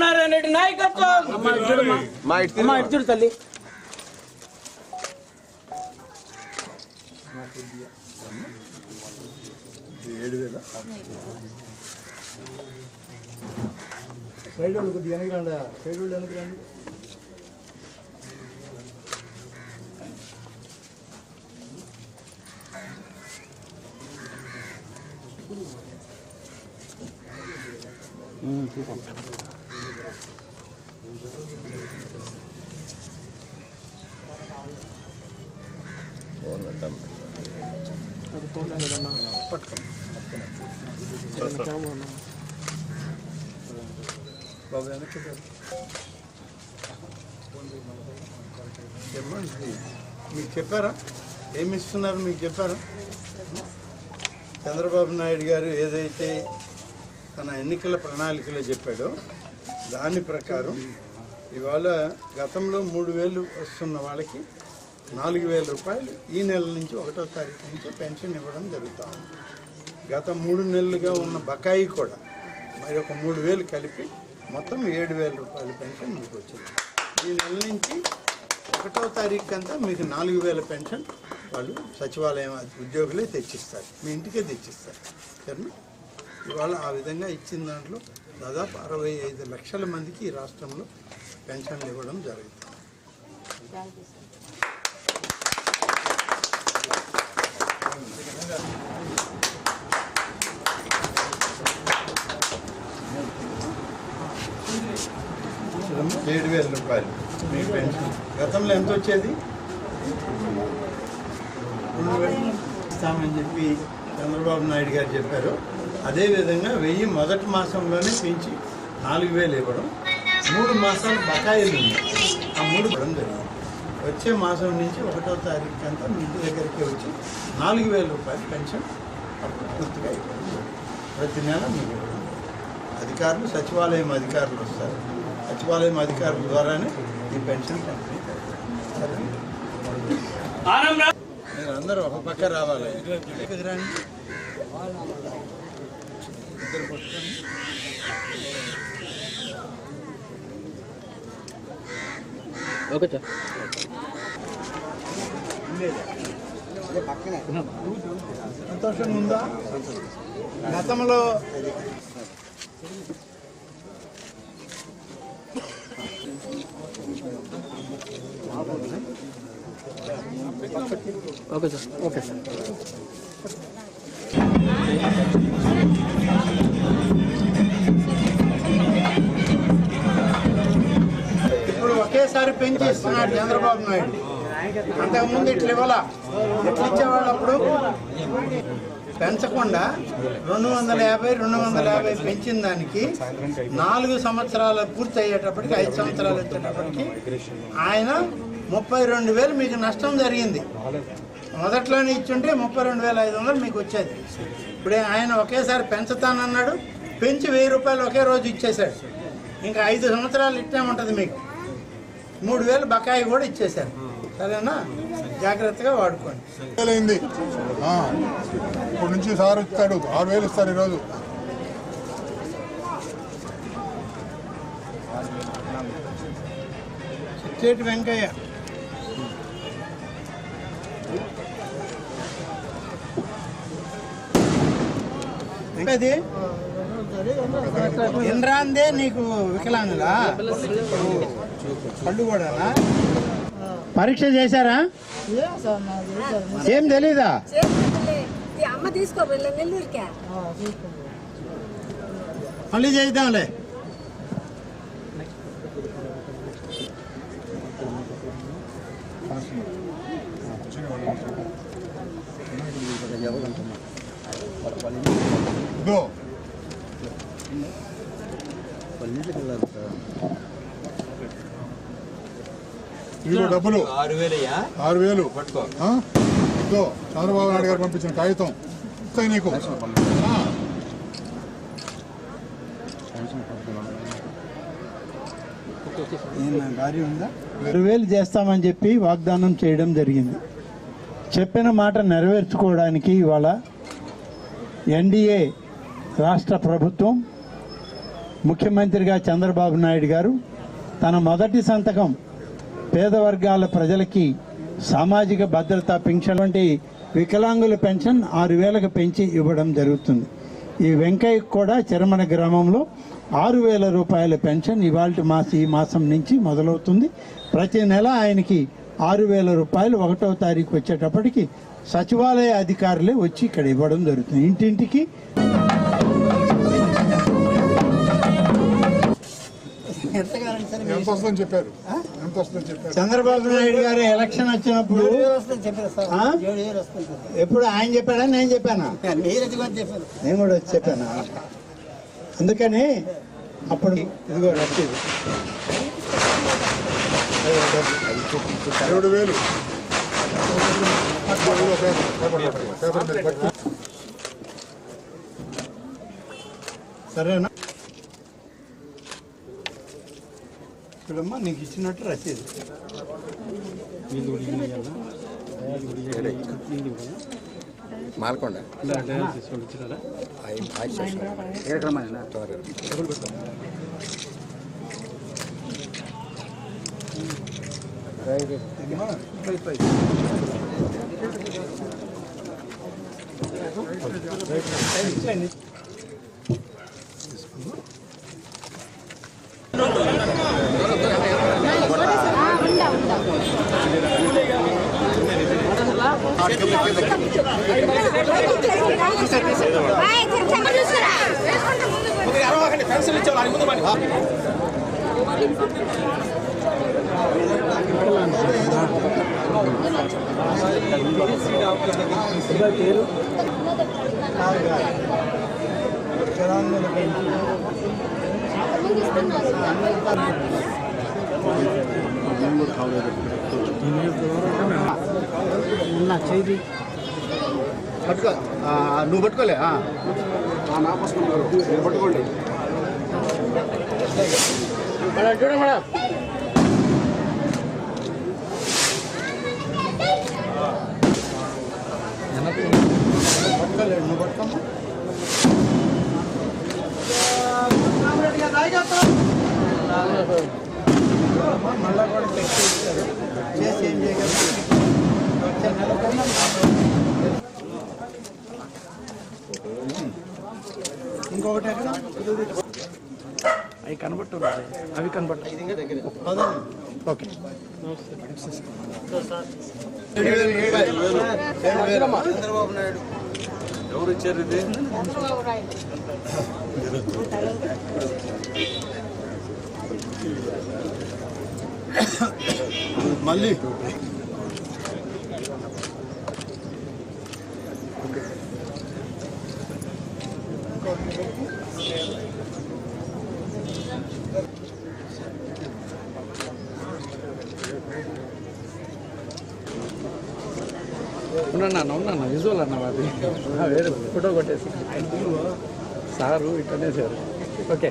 రామనారాయణ రెడ్డి నాయకత్వం? మా ఇటు తల్లి ఏడు వేల సైడ్ వాళ్ళు కొద్దిగా వెనక్కి రండి సైడ్ వాళ్ళు వెనక్కి రండి బాబు వెనక్కి రా. చెప్పండి మీకు చెప్పారా? ఏమి ఇస్తున్నారు మీకు చెప్పారా? చంద్రబాబు నాయుడు గారు ఏదైతే తన ఎన్నికల ప్రణాళికలో చెప్పాడో దాని ప్రకారం ఇవాళ గతంలో మూడు వేలు వస్తున్న వాళ్ళకి నాలుగు వేల రూపాయలు ఈ నెల నుంచి ఒకటో తారీఖు నుంచి పెన్షన్ ఇవ్వడం జరుగుతూ ఉంది గత మూడు నెలలుగా ఉన్న బకాయి కూడా మరి ఒక మూడు వేలు కలిపి మొత్తం ఏడు వేల రూపాయల పెన్షన్ మీకు వచ్చింది. ఈ నెల నుంచి ఒకటో తారీఖు అంతా మీకు నాలుగు వేల పెన్షన్ వాళ్ళు సచివాలయం ఉద్యోగులే తెచ్చిస్తారు. మీ ఇంటికే తెచ్చిస్తారు. సరేనా? ఇవాళ ఆ విధంగా ఇచ్చిన దాంట్లో దాదాపు అరవై ఐదు లక్షల మందికి ఈ రాష్ట్రంలో పెన్షన్లు ఇవ్వడం జరుగుతుంది ఏడు వేల రూపాయలు. మీ పెన్షన్. గతంలో ఎంత వచ్చేది? రెండు వేలు. ఇస్తామని చెప్పి చంద్రబాబు నాయుడు గారు చెప్పారు. అదేవిధంగా వెయ్యి మొదటి మాసంలోనే పెంచి నాలుగు వేలు ఇవ్వడం మూడు మాసాలు బకాయిలు ఉన్నాయి. ఆ మూడు పడం వచ్చే మాసం నుంచి ఒకటో తారీఖు అంతా మీ ఇంటి దగ్గరికి వచ్చి నాలుగు వేల రూపాయలు పెన్షన్ అప్పుడు పూర్తిగా ఇవ్వడం ప్రతి నెల మీకు అధికారులు సచివాలయం అధికారులు వస్తారు. సచివాలయం అధికారుల ద్వారానే ఈ పెన్షన్ కంపెనీ మీరు అందరూ ఒక పక్క రావాలి. ఇద్దరు ఓకే సార్. సంతోషంగా ఉందా గతంలో ఓకే సార్. Okay sir. ఒకేసారి పెంచి ఇస్తున్నాడు చంద్రబాబు నాయుడు. అంతకుముందు ఇట్లా ఇవ్వాలా? ఎట్లా ఇచ్చేవాళ్ళు అప్పుడు? పెంచకుండా రెండు వందల యాభై రెండు వందల యాభై పెంచిన దానికి నాలుగు సంవత్సరాలు పూర్తి అయ్యేటప్పటికి ఐదు సంవత్సరాలు వచ్చేటప్పటికి ఆయన ముప్పై రెండు వేలు మీకు నష్టం జరిగింది. మొదట్లోనే ఇచ్చుంటే ముప్పై రెండు వేల ఐదు వందలు మీకు వచ్చేది. ఇప్పుడే ఆయన ఒకేసారి పెంచుతానన్నాడు. పెంచి వెయ్యి రూపాయలు ఒకే రోజు ఇచ్చేశాడు. ఇంకా ఐదు సంవత్సరాలు ఇట్టే ఉంటుంది మీకు. మూడు వేలు బకాయి కూడా ఇచ్చేశారు. సరేనా? జాగ్రత్తగా వాడుకోండి. ఇప్పుడు నుంచి సార్ ఇస్తాడు ఆరు వేలు ఇస్తారు ఈరోజు. చేటి వెంకయ్య. అది? ఇంద్రాందే నీకు వికలాంగులా పరీక్ష చేశారా ఏం తెలీదా ఈ అమ్మ తీసుకోబోలే నెల్లూరుకే మళ్ళీ చేద్దాంలే ఇదో ఇదిగో డబ్బులు. ఆరు వేలు చంద్రబాబు నాయుడు గారు పంపించిన కాగితం. ఇస్తాయి నీకు. ఆరు వేలు చేస్తామని చెప్పి వాగ్దానం చేయడం జరిగింది. చెప్పిన మాట నెరవేర్చుకోవడానికి ఇవాళ ఎన్డీఏ రాష్ట్ర ప్రభుత్వం ముఖ్యమంత్రిగా చంద్రబాబు నాయుడు గారు తన మొదటి సంతకం పేద వర్గాల ప్రజలకి సామాజిక భద్రత పెన్షన్ వంటి వికలాంగుల పెన్షన్ ఆరు వేలకు పెంచి ఇవ్వడం జరుగుతుంది. ఈ వెంకయ్య కూడా చిరమణ గ్రామంలో ఆరు వేల రూపాయల పెన్షన్ ఇవాళ మాస ఈ మాసం నుంచి మొదలవుతుంది. ప్రతి నెల ఆయనకి ఆరు వేల రూపాయలు ఒకటో తారీఖు వచ్చేటప్పటికి సచివాలయ అధికారులే వచ్చి ఇక్కడ ఇవ్వడం జరుగుతుంది. ఇంటింటికి ఎంత చెప్పారు. చంద్రబాబు నాయుడు గారు ఎలక్షన్ వచ్చినప్పుడు ఎప్పుడు ఆయన చెప్పాడా? నేను చెప్పానా? మీరు అది కూడా చెప్పారు? నేను కూడా వచ్చి చెప్పానా? అందుకని అప్పుడు ఇదిగో రసీదు. ఏడు వేలు. ఇదిగో పేపర్, పేపర్ పట్టుకో, పేపర్ మీద పట్టుకో. సరేనా చూడమ్మా నీకు ఇచ్చినట్టు రసీదు మాల్కొండ పట్టుకో ఆ, నువ్వు పట్టుకోలే ఆ. మీరు పట్టుకోండి పట్టుకోలేడు నువ్వు పట్టుకోమ్మా మళ్ళా కూడా టెస్ట్ ఇస్తారు ఇంకొకటి అవి కనబట్టు అవి కనబట్టాయి ఓకే. చంద్రబాబు నాయుడు ఎవరు ఇచ్చారు ఇది మళ్ళీ. ఉన్నా ఉన్నా విజువల్ అన్న అది వేరే ఫోటో కొట్టేసి. సారు ఇట్టనే సార్. ఓకే.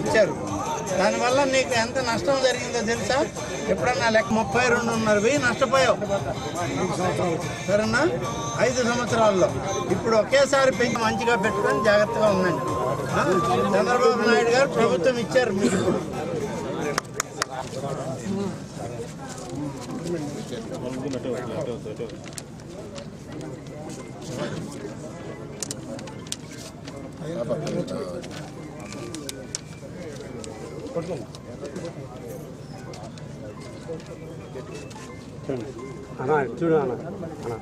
ఇచ్చారు. దానివల్ల నీకు ఎంత నష్టం జరిగిందో తెలుసా? ఎప్పుడన్నా లెక్క ముప్పై రెండున్నర వెయ్యి నష్టపోయావు. సరేనా? ఐదు సంవత్సరాల్లో. ఇప్పుడు ఒకేసారి పెంచి మంచిగా పెట్టుకొని జాగ్రత్తగా ఉండండి. చంద్రబాబు నాయుడు గారు ప్రభుత్వం ఇచ్చారు మీకు. ఇప్పుడు. అన్నా చూడు అన్న అన్న.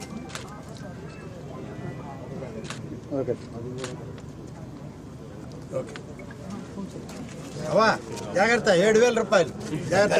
ఓకే. అవా జాగ్రత్త ఏడు వేల రూపాయలు. జాగ్రత్త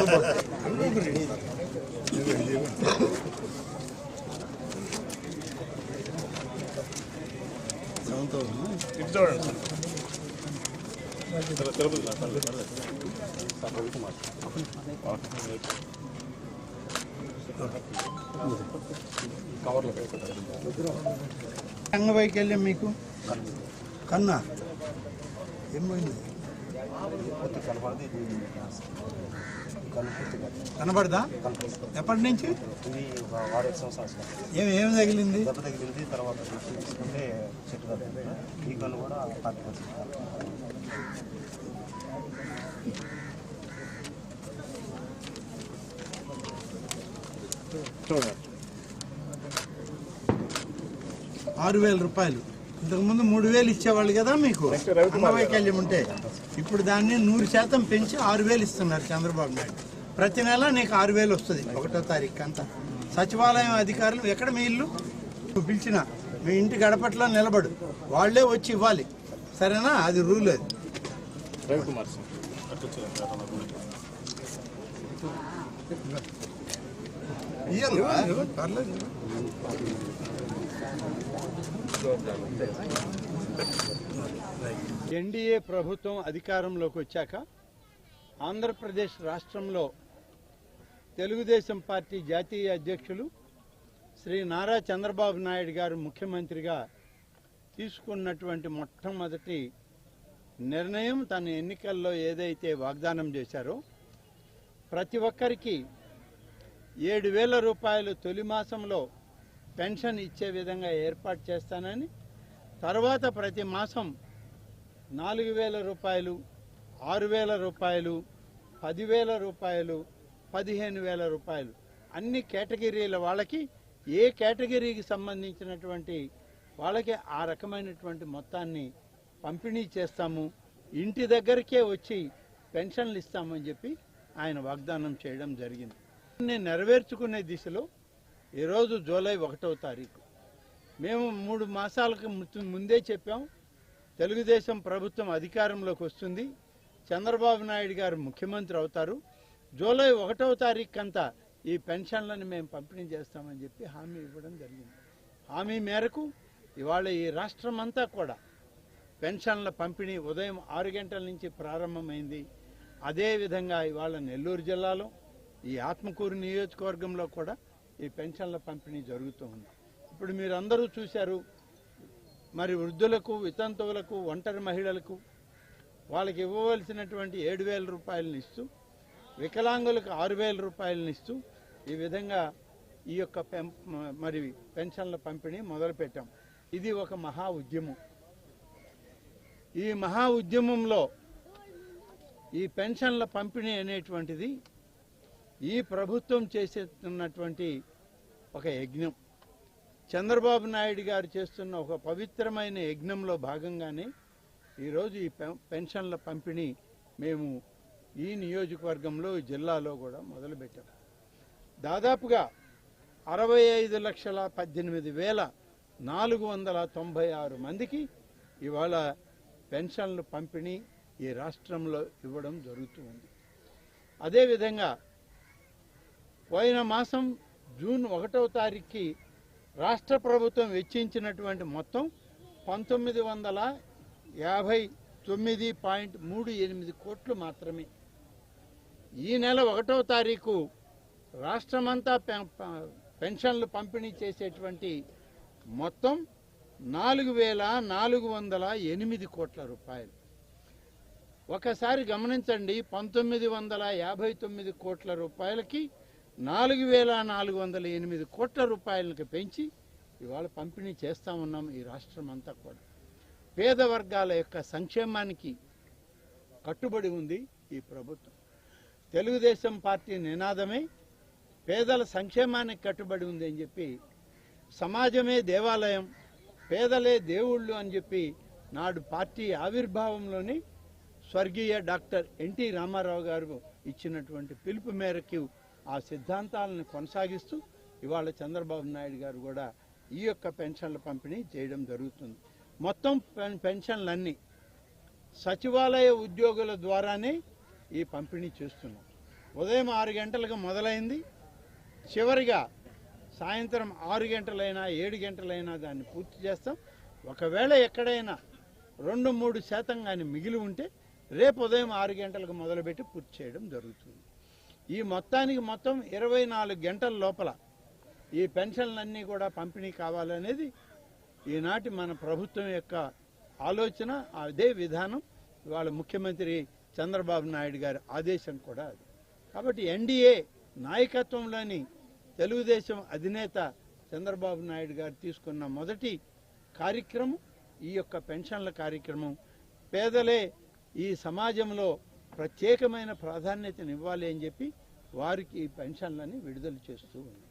అంగవైకల్యం మీకు? కన్నా? ఏమైంది పోయింది? కనబడదా? ఎప్పటి నుంచి? ఏం ఏం తగిలింది? దెబ్బ తగిలింది తర్వాత తీసుకుంటే చెట్టు ఈ కన్ను కూడా పాతి ఆరు వేల రూపాయలు. ఇంతకుముందు మూడు వేలు ఇచ్చేవాళ్ళు కదా మీకు? అంగవైకల్యం ఉంటే. ఇప్పుడు దాన్ని నూరు శాతం పెంచి ఆరు వేలు ఇస్తున్నారు చంద్రబాబు నాయుడు. ప్రతి నెల నీకు ఆరు వేలు వస్తుంది ఒకటో తారీఖు అంతా. సచివాలయం అధికారులు ఎక్కడ మీ ఇల్లు? నువ్వు పిలిచిన మీ ఇంటి గడపట్లో నిలబడు. వాళ్ళే వచ్చి ఇవ్వాలి. సరేనా? అది రూల్ అది. ఇవ్వాలి, పర్లేదు. ఎన్డీఏ ప్రభుత్వం అధికారంలోకి వచ్చాక ఆంధ్రప్రదేశ్ రాష్ట్రంలో తెలుగుదేశం పార్టీ జాతీయ అధ్యక్షులు శ్రీ నారా చంద్రబాబు నాయుడు గారు ముఖ్యమంత్రిగా తీసుకున్నటువంటి మొట్టమొదటి నిర్ణయం తన ఎన్నికల్లో ఏదైతే వాగ్దానం చేశారో ప్రతి ఒక్కరికి ఏడు వేల రూపాయలు తొలి మాసంలో పెన్షన్ ఇచ్చే విధంగా ఏర్పాటు చేస్తానని తర్వాత ప్రతి మాసం నాలుగు వేల రూపాయలు ఆరు వేల రూపాయలు పదివేల రూపాయలు పదిహేను వేల రూపాయలు. అన్ని కేటగిరీల వాళ్ళకి ఏ కేటగిరీకి సంబంధించినటువంటి వాళ్ళకి ఆ రకమైనటువంటి మొత్తాన్ని పంపిణీ చేస్తాము. ఇంటి దగ్గరికే వచ్చి పెన్షన్లు ఇస్తామని చెప్పి ఆయన వాగ్దానం చేయడం జరిగింది. నేను నెరవేర్చుకునే దిశలో ఈరోజు జూలై ఒకటవ తారీఖు. మేము మూడు మాసాలకు ముందే చెప్పాం తెలుగుదేశం ప్రభుత్వం అధికారంలోకి వస్తుంది చంద్రబాబు నాయుడు గారు ముఖ్యమంత్రి అవుతారు. జూలై ఒకటవ తారీఖు అంతా ఈ పెన్షన్లను మేము పంపిణీ చేస్తామని చెప్పి హామీ ఇవ్వడం జరిగింది. హామీ మేరకు ఇవాళ ఈ రాష్ట్రం అంతా కూడా పెన్షన్ల పంపిణీ ఉదయం ఆరు గంటల నుంచి ప్రారంభమైంది. అదేవిధంగా ఇవాళ నెల్లూరు జిల్లాలో ఈ ఆత్మకూరు నియోజకవర్గంలో కూడా ఈ పెన్షన్ల పంపిణీ జరుగుతూ ఉంది. ఇప్పుడు మీరందరూ చూశారు మరి వృద్ధులకు వితంతువులకు ఒంటరి మహిళలకు వాళ్ళకి ఇవ్వవలసినటువంటి ఏడు వేల రూపాయలను ఇస్తూ వికలాంగులకు ఆరు వేల రూపాయలను ఇస్తూ ఈ విధంగా ఈ యొక్క పెం మరి పెన్షన్ల పంపిణీ మొదలుపెట్టాం. ఇది ఒక మహా ఉద్యమం. ఈ మహా ఉద్యమంలో ఈ పెన్షన్ల పంపిణీ అనేటువంటిది ఈ ప్రభుత్వం చేసేస్తున్నటువంటి ఒక యజ్ఞం. చంద్రబాబు నాయుడు గారు చేస్తున్న ఒక పవిత్రమైన యజ్ఞంలో భాగంగానే ఈరోజు ఈ పెన్షన్ల పంపిణీ మేము ఈ నియోజకవర్గంలో జిల్లాలో కూడా మొదలుపెట్టాం. దాదాపుగా అరవై ఐదు లక్షల పద్దెనిమిది వేల నాలుగు వందల తొంభై ఆరు మందికి ఇవాళ పెన్షన్లు పంపిణీ ఈ రాష్ట్రంలో ఇవ్వడం జరుగుతూ ఉంది. అదేవిధంగా పోయిన మాసం జూన్ ఒకటవ తారీఖుకి రాష్ట్ర ప్రభుత్వం వెచ్చించినటువంటి మొత్తం పంతొమ్మిది వందల యాభై తొమ్మిది పాయింట్ మూడు ఎనిమిది కోట్లు మాత్రమే. ఈ నెల ఒకటవ తారీఖు రాష్ట్రమంతా పెన్షన్లు పంపిణీ చేసేటువంటి మొత్తం నాలుగు వేల నాలుగు వందల ఎనిమిది కోట్ల రూపాయలు. ఒకసారి గమనించండి పంతొమ్మిది వందల యాభై తొమ్మిది కోట్ల రూపాయలకి నాలుగు వేల నాలుగు వందల ఎనిమిది కోట్ల రూపాయలకు పెంచి ఇవాళ పంపిణీ చేస్తా ఉన్నాం ఈ రాష్ట్రం అంతా కూడా. పేద వర్గాల యొక్క సంక్షేమానికి కట్టుబడి ఉంది ఈ ప్రభుత్వం. తెలుగుదేశం పార్టీ నినాదమే పేదల సంక్షేమానికి కట్టుబడి ఉంది అని చెప్పి సమాజమే దేవాలయం పేదలే దేవుళ్ళు అని చెప్పి నాడు పార్టీ ఆవిర్భావంలోని స్వర్గీయ డాక్టర్ ఎన్టీ రామారావు గారు ఇచ్చినటువంటి పిలుపు మేరకు ఆ సిద్ధాంతాలను కొనసాగిస్తూ ఇవాళ చంద్రబాబు నాయుడు గారు కూడా ఈ యొక్క పెన్షన్ల పంపిణీ చేయడం జరుగుతుంది. మొత్తం పెన్- పెన్షన్లన్నీ సచివాలయ ఉద్యోగుల ద్వారానే ఈ పంపిణీ చేస్తున్నాం. ఉదయం ఆరు గంటలకు మొదలైంది. చివరిగా సాయంత్రం ఆరు గంటలైనా ఏడు గంటలైనా దాన్ని పూర్తి చేస్తాం. ఒకవేళ ఎక్కడైనా రెండు మూడు శాతం కానీ మిగిలి ఉంటే రేపు ఉదయం ఆరు గంటలకు మొదలుపెట్టి పూర్తి చేయడం జరుగుతుంది. ఈ మొత్తానికి మొత్తం ఇరవై నాలుగు గంటల లోపల ఈ పెన్షన్లన్నీ కూడా పంపిణీ కావాలనేది ఈనాటి మన ప్రభుత్వం యొక్క ఆలోచన అదే విధానం. ఇవాళ ముఖ్యమంత్రి చంద్రబాబు నాయుడు గారి ఆదేశం కూడా అది. కాబట్టి ఎన్డీఏ నాయకత్వంలోని తెలుగుదేశం అధినేత చంద్రబాబు నాయుడు గారు తీసుకున్న మొదటి కార్యక్రమం ఈ యొక్క పెన్షన్ల కార్యక్రమం. పేదలే ఈ సమాజంలో ప్రత్యేకమైన ప్రాధాన్యతనివ్వాలి అని చెప్పి వారికి పెన్షన్లని విడుదల చేస్తూ ఉంది